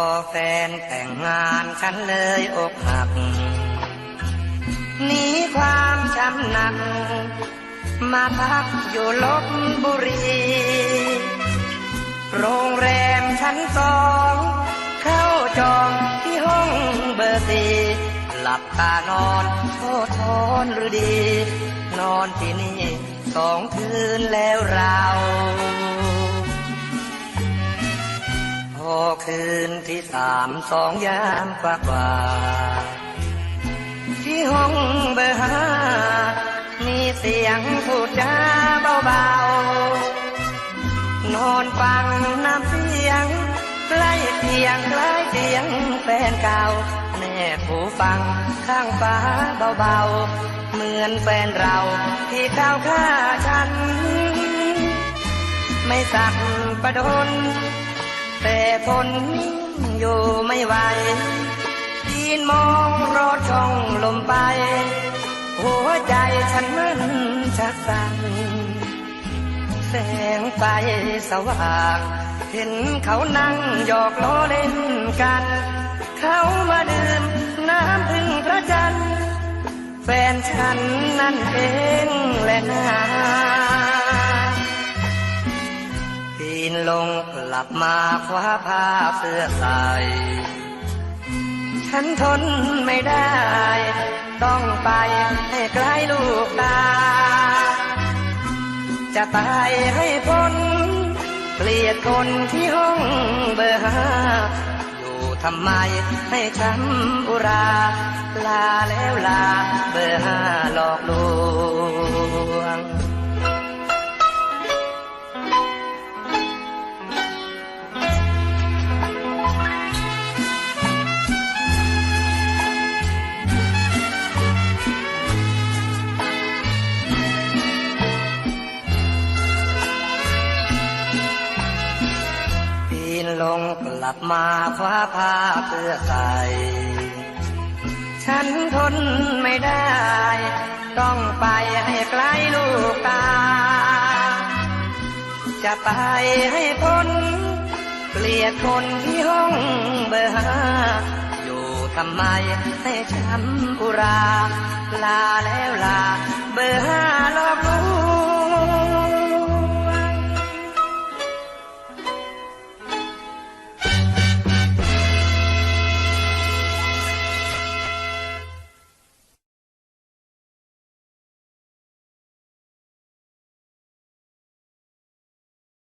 อแฟนแต่งงานฉันเลยอกหักหนีความช้ำหนัก มาพักอยู่ลบบุรี โรงแรมชั้นสอง เข้าจองที่ห้องเบอร์สี่หลับตานอนโทษทนหรือดี นอนที่นี่สองคืนแล้วเรา คืนที่สามสองยามกว่ากว่า ที่ห้องเบอร์ห้ามีเสียงพูดจาเบาๆ นอนฟังน้ำเสียงใกล้เคียงคล้เสียงแฟนเก่าแน่หูฟังข้างฟ้าเบาๆ เหมือนแฟนเราที่เข้าฆ่าฉัน ไม่สักประดน แต่ทนอยู่ไม่ไหวยืนมองรถช่องลมไป หัวใจฉันมันชักสั่นแสงไฟสว่าง เห็นเขานั่งหยอกล้อเล่นกัน เขามาดื่มน้ำพึ่งพระจันทร์แฟนฉันนั่นเองแหละนา ลับมาคว้าผ้าเสื้อใส่ฉันทนไม่ได้ ต้องไปให้ไกลลูกตา จะตายให้พ้นเกลียดคนที่ห้องเบอร์ห้าอยู่ทำไมให้ช้ำอุรา ลาแล้วลาเบอร์ห้า งกลับมาคว้าผ้าเพื่อใส่ฉันทนไม่ได้ ต้องไปให้ไกลลูกตา จะไปให้พ้นเกลียดคนที่ห้องเบอร์ห้าอยู่ทำไมให้ช้ำอุรา ลาแล้วลา เบอร์ห้าลอกลว